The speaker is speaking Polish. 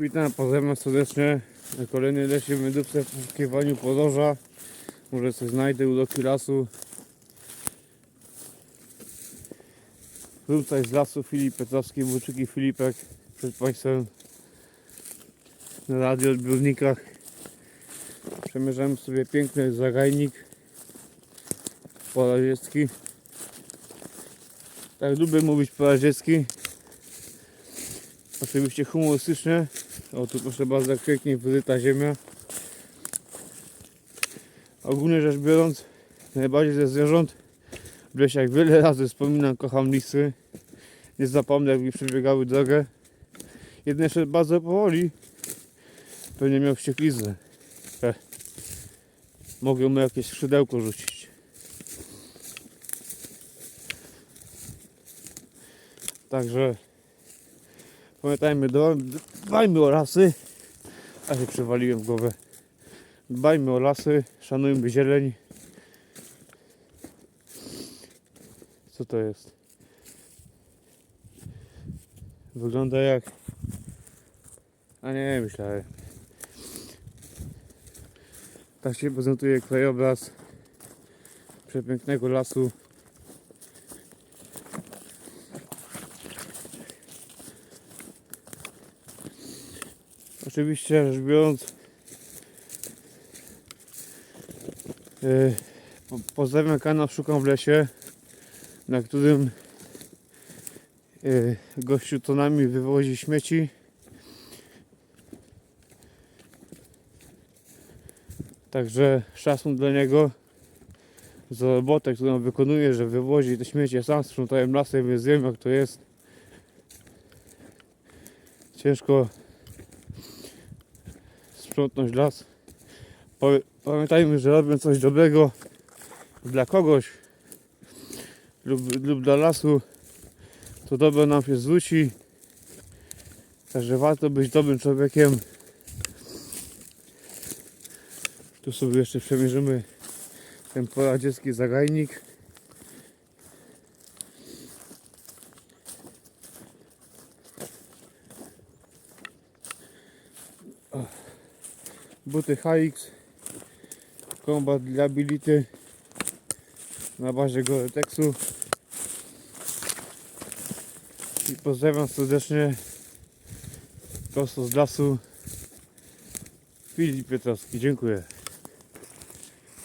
Witam, pozdrawiam serdecznie. Na kolejnej lesie wędrówce w poszukiwaniu podorza. Może coś znajdę u doki lasu. Tutaj z lasu Filip Petrowski, Włóczyki Filipek przed Państwem na radioodbiornikach. Przemierzamy sobie piękny zagajnik poradziecki. Tak lubię mówić poradziecki. Oczywiście humorystycznie. O tu proszę bardzo pięknie wyryta ziemia. Ogólnie rzecz biorąc, najbardziej ze zwierząt w lesie wiele razy wspominam, kocham lisy. Nie zapomnę jak mi przebiegały drogę. Jeden jeszcze bardzo powoli. Pewnie miał wściekliznę. E. Mogę mu jakieś skrzydełko rzucić. Także Pamiętajmy, dbajmy o lasy. A się przewaliłem w głowę. Dbajmy o lasy, szanujmy zieleń. Co to jest? Wygląda jak... A nie, myślałem. Tak się prezentuje krajobraz przepięknego lasu. Oczywiście rzecz biorąc yy, po- pozdrawiam kanał Szukam w lesie na którym yy, gościu tonami wywozi śmieci Także szacun dla niego za robotę, którą wykonuje, że wywozi te śmiecie sam sprzątałem lasem, więc wiem jak to jest. Ciężko sprzątnąć las. Pamiętajmy, że robią coś dobrego dla kogoś lub, lub dla lasu, to dobro nam się zwróci. Także warto być dobrym człowiekiem. Tu sobie jeszcze przemierzymy ten poradziecki zagajnik. Buty HX Combat Liability na bazie Gore-Texu. I pozdrawiam serdecznie prosto z lasu Filip Piotrowski, dziękuję